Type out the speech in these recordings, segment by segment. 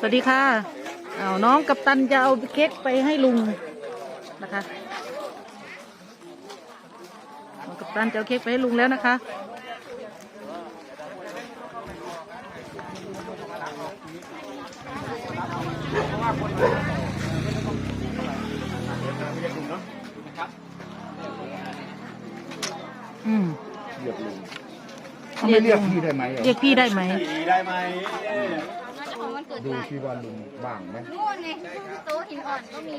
สวัสดีค่ะเอาน้องกัปตันจะเอาเค้กไปให้ลุงนะคะน้องกัปตันจะเอาเค้กไปให้ลุงแล้วนะคะอืมเรียกลุงเขาไม่เรียกพี่ได้ไหมเหรอเรียกพี่ได้ไหม ได้ไหมของ วันเกิดดูหลานที่ว่าลุงบ้างไหมนู่นไงโต๊ะหินอ่อนก็มี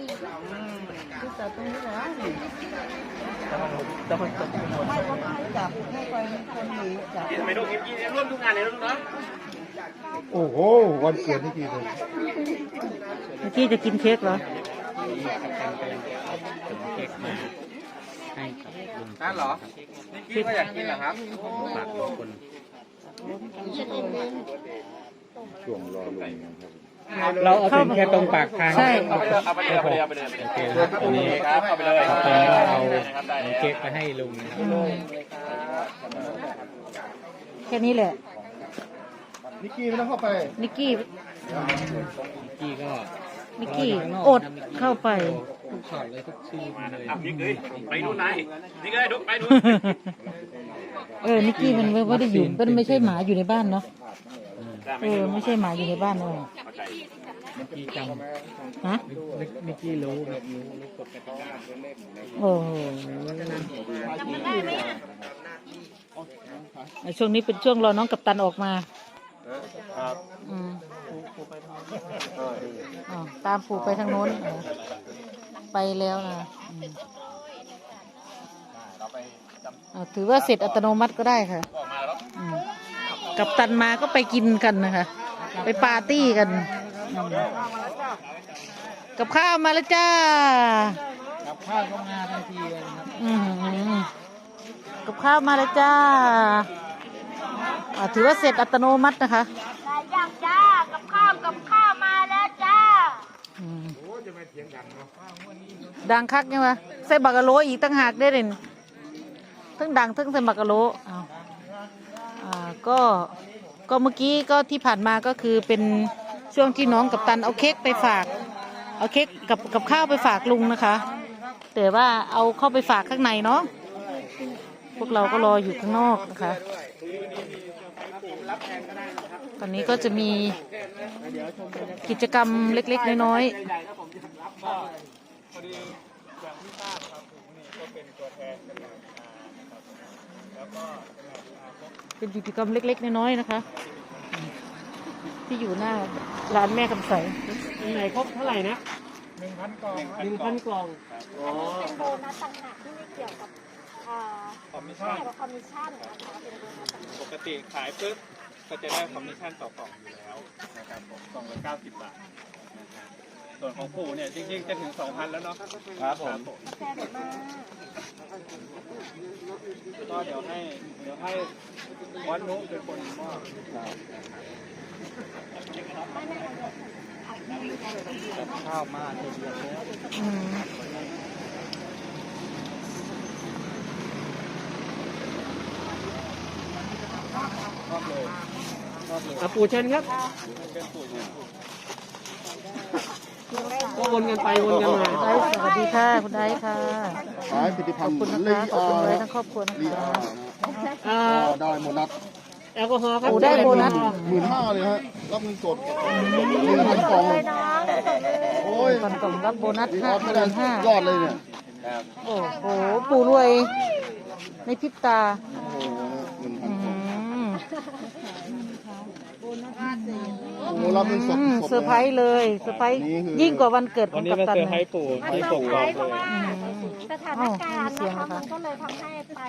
ทำไมลูกกินร่วมทุกงานเลยลูกเนาะโอ้โหวันเกิดนี่กี่เลยเมื่อกี้จะกินเค้กเหรอนั่นเหรอนี่กี้ก็อยากกินเหรอครับ ช่วงรอลุงนะครับเราเอาถึงแค่ตรงปากทางใช่เอาไปเลยเอาไปเลยเอาไปเลยเอาไปเลยโอเคครับตอนนี้ครับเอาไปเลยตอนนี้เราเอาครับได้เอาเค้กไปให้ลุงนะครับแค่นี้แหละนิกกี้ไม่ต้องเข้าไปนิกกี้กี้ก็นิกกี้อดเข้าไปทุกช็อตเลยทุกชื่อมาเลยอะพี่เอ้ยไปดูนายนี่ก็ได้ดูไปดูเออนิกกี้มันไม่ได้อยู่มันไม่ใช่หมาอยู่ในบ้านเนาะ เออไม่ใช่หมาอยู่ในบ้านเออกี้จฮะำนิกกี้รู้รู้รู้กฎกติกาโอ้โหช่วงนี้เป็นช่วงรอน้องกัปตันออกมาครับอืมอ๋อตามปู่ไปทางโน้นเหรอไปแล้วนะอืมอ่าถือว่าเสร็จอัตโนมัติก็ได้ค่ะอืม กับตันมาก็ไปกินกันนะคะ ไปปาร์ตี้กันอืมกับข้าวมาแล้วจ้า กับข้าวก็มาทันทีเลยนะครับอืมกับข้าวมาแล้วจ้าอ่าถือว่าเสร็จอัตโนมัตินะคะได้ย่างจ้า กับข้าวกับข้าวมาแล้วจ้า อืมดังคักยังวะใส่บักกะโหลอีกตั้งหากได้เลยทั้งดังทั้งใส่บักกะโหลอ้าวอ่า ก็ก็เมื่อกี้ก็ที่ผ่านมาก็คือเป็นช่วงที่น้องกับตันเอาเค้กไปฝาก เอาเค้กกับกับข้าวไปฝากลุงนะคะ แต่ว่าเอาเข้าไปฝากข้างในเนาะพวกเราก็รออยู่ข้างนอกนะคะ ตอนนี้ก็จะมีกิจกรรมเล็กๆ น้อยๆ เป็นกิจกรรมเล็ก ๆ น้อยๆนะคะ ที่อยู่หน้าร้านแม่คำใสไหนครบเท่าไหร่นะหนึ่งพันกล่องหนึ่งพันกล่องเป็นโบนัสต่างหากที่ไม่เกี่ยวกับอ่าคอมมิชไม่ชั่นเกี่ยวกับคอมมิชชั่นนะคะเป็นโบนัสต่างหากปกติขายปุ๊บก็จะได้คอมมิชชั่นต่อกล่องอยู่แล้วนะครับผมกล่องละ90บาทนะครับ ส่วนของปู่เนี่ยจริงๆจะถึง 2,000 แล้วเนาะครับผม แซ่บมากก็เดี๋ยวให้เดี๋ยวให้วัดนุเป็นคนมอบข้าวมาเต็มเลยอืมอะปู่เชิญครับ ก็วนกันไปวนกันมาไดซ์สวัสดีค่ะคุณไดซ์ค่ะขายผลิตขภัอณบฑ์คุณนะลีคะขอบอาคุณไว้ร์ทั้งครอบครัวนะลีคะอาร์อ่าได้โบนัสแอลกอฮอล์ครับโอ้ได้โบนัสหมื่นห้าเลยฮะรับเงินสดหนึ่งพันกล่องโอ้ยก่อนกล่องรับโบนัสลีห้าอาร์พัไม่นได้ห้ายอดเลยเนี่ยโอ้โหปู่รวยในพริบตาโอ้โหหนึ่งพัอืนกล่องม โอ้โหรับเงินสดอืมสดเซอร์ไพรส์เลยเซอร์ไพรส์นี่คือยิ่งกว่าวันเกิดขวัอนงนี้กัปมาตันเซอร์ไพรนะ ส์ปู่มันที่เซกอร์กไพรอกส์เพเลราะย ว่าสถานการณ์เสียงนะเหรอคะคะมันก็เลยทำให้ไป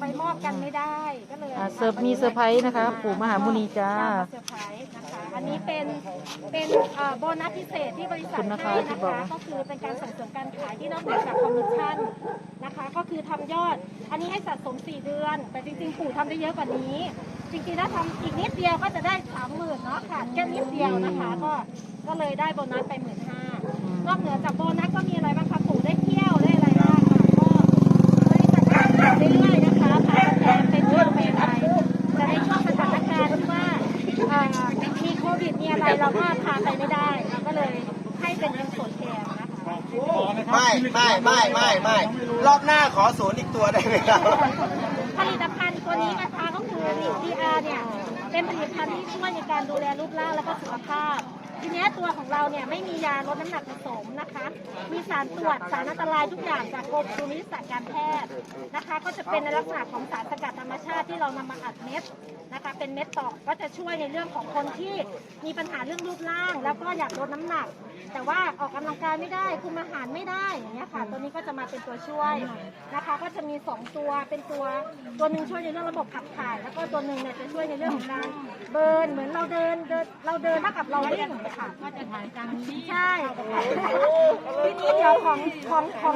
ไปมอบกันไม่ได้ก็เลยอ่าเซิร์ฟมีเซอร์ไพรส์นะคะปู่มหามุนีจ้ามาเซอร์ไพรส์นะคะอันนี้เป็นเป็นเอ่อโบนัสพิเศษที่บริษัทขอบคุณนะคะให้ที่นะบอกคะ ก็คือเป็นการส่งเสริมการขายที่นอกเหนือจากคอมมิชชั่นนะคะ ก็คือทำยอด อันนี้ให้สะสม 4 เดือน แต่จริงๆปู่ทำได้เยอะกว่านี้ จริงๆถ้าทำอีกนิดเดียวก็จะได้สามหมื่นเนาะค่ะแค่นิดเดียวนะคะ ก็ก็เลยได้โบนัสไปหมื่นห้านอกเหนือจากโบนัสก็มีอะไรบ้างคะปู่ได้เที่ยวได้อะไรบ้างค่ะก็บริษัททำเรื่อยๆนะคะพาแทนเป็นเที่ยวเป็นอะไรแต่ในช่วงสถานการณ์ที่ว่าเอ่อมีโควิดดมีอะไรเราก็พาไปไม่ได้เราก็เลยให้เป็นเงินสดแทนนะคะไม่ไม่ไม่ไม่ไม่รอบหน้าขอศูนย์อีกตัวได้ไหมครับ ผลิตภัณฑ์ตัวนี้นะคะ ผลิปดีอาเนี่ยเป็นผลิตภัณฑ์ที่ช่วยในการดูแลรูปร่างและก็สุขภาพ ทีนี้ตัวของเราเนี่ยไม่มียาลดน้ำหนักผสมนะคะ มีสารตรวจสารอันตรายทุกอย่างจากกรมสุนิสาการแพทย์นะคะ ก็จะเป็นในลักษณะของสารสกัดธรรมชาติที่เรานำมาอัดเม็ดนะคะ เป็นเม็ดต่อก็จะช่วยในเรื่องของคนที่มีปัญหาเรื่องรูปร่าง แล้วก็อยากลดน้ำหนัก แต่ว่าออกกำลังกายไม่ได้คุมอาหารไม่ได้อย่างเงี้ยค่ะตัวนี้ก็จะมาเป็นตัวช่วยนะคะ ก็จะมี2ตัวเป็นตัวตัวหนึ่งช่วยในเรื่องระบบขับถ่าย แล้วก็ตัวหนึ่งเนี่ยจะช่วยในเรื่องของการเบิร์นเหมือนเราเดินเดินเราเดินเท่ากับเราวิ่งค่ะก็จะถ่ายจังใช่ทีนี้เดี๋ยวของของของ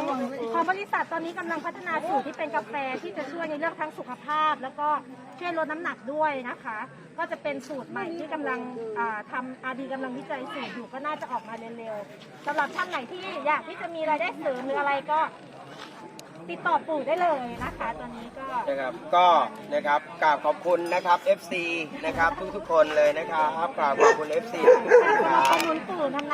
ของบริษัทตอนนี้กำลังพัฒนาสูตรที่เป็นกาแฟที่จะช่วยในเรื่องทั้งสุขภาพ แล้วก็ช่วยลดน้ำหนักด้วยนะคะ ก็จะเป็นสูตรใหม่ที่กำลังอ่าทำอาดีกำลังวิจัยสูตรอยู่ก็น่าจะออกมาเร็วๆสำหรับท่านไหนที่อยากที่จะมีรายได้เสริมหรืออะไรก็ ติดต่อปู่ได้เลยนะคะตอนนี้ก็นะครับก็นะครับกราบขอบคุณนะครับ FC นะครับทุกๆคนเลยนะครับกราบขอบคุณ FC ทุกๆคนคขรัอบ บคุณปู่นานๆ